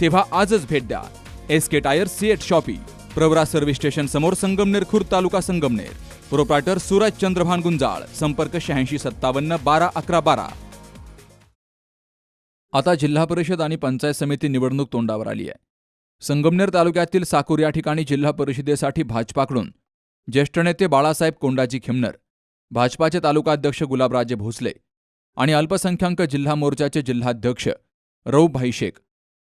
तेव्हा आजच भेट द्या. S K tyre CEAT shoppe Pravara service station समोर संगमनेर खुर्द तालुका संगमनेर. प्रोप्रायटर सूरज चंद्रभान गुंजाळ संपर्क शहाऐंशी सत्तावन्न बारा अकरा बारा. आता जिल्हा परिषद आणि पंचायत समिती निवडणूक तोंडावर आली आहे. संगमनेर तालुक्यातील साकूर या ठिकाणी जिल्हा परिषदेसाठी भाजपाकडून ज्येष्ठ नेते बाळासाहेब कोंडाजी खिमनर भाजपाचे तालुकाध्यक्ष गुलाबराजे भोसले आणि अल्पसंख्याक जिल्हा मोर्चाचे जिल्हाध्यक्ष रऊभाई शेख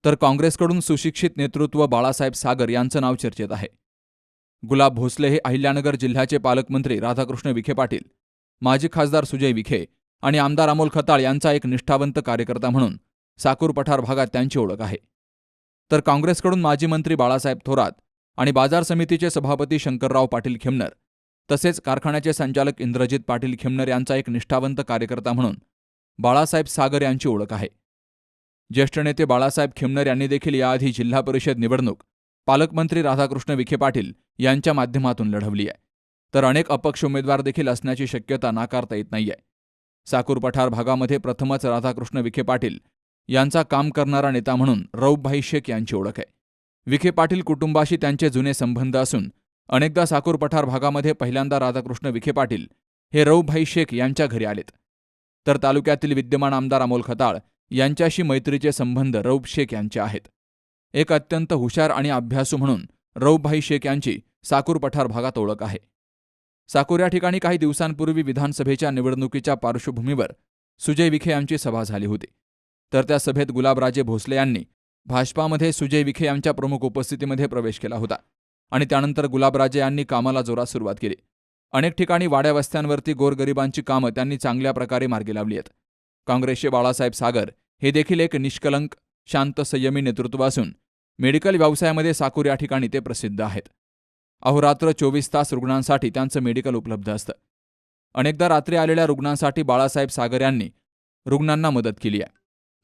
तर काँग्रेसकडून सुशिक्षित नेतृत्व बाळासाहेब सागर यांचं नाव चर्चेत आहे. गुलाब भोसले हे अहिल्यानगर जिल्ह्याचे पालकमंत्री राधाकृष्ण विखे पाटील माजी खासदार सुजय विखे आणि आमदार अमोल खताळ यांचा एक निष्ठावंत कार्यकर्ता म्हणून साकूर पठार भागात त्यांची ओळख आहे. तर काँग्रेसकडून माजी मंत्री बाळासाहेब थोरात आणि बाजार समितीचे सभापती शंकरराव पाटील खिमनर तसेच कारखान्याचे संचालक इंद्रजित पाटील खिमनर यांचा एक निष्ठावंत कार्यकर्ता म्हणून बाळासाहेब सागर यांची ओळख आहे. ज्येष्ठ नेते बाळासाहेब खिमनर यांनी देखील याआधी जिल्हा परिषद निवडणूक पालकमंत्री राधाकृष्ण विखे पाटील यांच्या माध्यमातून लढवली आहे. तर अनेक अपक्ष उमेदवार देखील असण्याची शक्यता नाकारता येत नाहीये. साकूर पठार भागामध्ये प्रथमच राधाकृष्ण विखे पाटील यांचा काम करणारा नेता म्हणून रऊफभाई शेख यांची ओळख आहे. विखे पाटील कुटुंबाशी त्यांचे जुने संबंध असून अनेकदा साकूर पठार भागामध्ये पहिल्यांदा राधाकृष्ण विखे पाटील हे रौपभाई शेख यांच्या घरी आलेत. तर तालुक्यातील विद्यमान आमदार अमोल खताळ यांच्याशी मैत्रीचे संबंध रौप शेख यांचे आहेत. एक अत्यंत हुशार आणि अभ्यासू म्हणून रौपभाई शेख यांची साकूर पठार भागात ओळख आहे. साकूर या ठिकाणी काही दिवसांपूर्वी विधानसभेच्या निवडणुकीच्या पार्श्वभूमीवर सुजय विखे यांची सभा झाली होती. तर त्या सभेत गुलाबराजे भोसले यांनी भाजपामध्ये सुजय विखे यांच्या प्रमुख उपस्थितीमध्ये प्रवेश केला होता आणि त्यानंतर गुलाबराजे यांनी कामाला जोरात सुरुवात केली. अनेक ठिकाणी वाड्या वस्त्यांवरती गोरगरिबांची कामं त्यांनी चांगल्या प्रकारे मार्गी लावली आहेत. काँग्रेसचे बाळासाहेब सागर हे देखील एक निष्कलंक शांत संयमी नेतृत्व असून मेडिकल व्यवसायामध्ये साकूर या ठिकाणी ते प्रसिद्ध आहेत. अहोरात्र चोवीस तास रुग्णांसाठी त्यांचं मेडिकल उपलब्ध असतं. अनेकदा रात्री आलेल्या रुग्णांसाठी बाळासाहेब सागर यांनी रुग्णांना मदत केली आहे.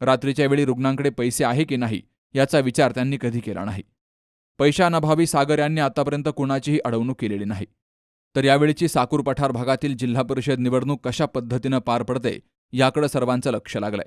रात्रीच्या वेळी रुग्णांकडे पैसे आहे की नाही याचा विचार त्यांनी कधी केला नाही. पैशानभावी सागर यांनी आतापर्यंत कुणाचीही अडवणूक केलेली नाही. तर यावेळीची साकूर पठार भागातील जिल्हा परिषद निवडणूक कशा पद्धतीनं पार पडते याकडे सर्वांचं लक्ष लागलंय.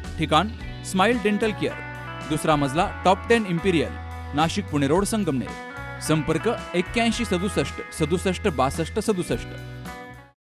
ठिकाण स्माइल डेंटल केअर. दुसरा मजला top ten Imperial Nashik Pune road Sangamner. संपर्क एक्क्याऐंशी सदुसष्ट सदुसष्ट बासष्ट सदुसष्ट.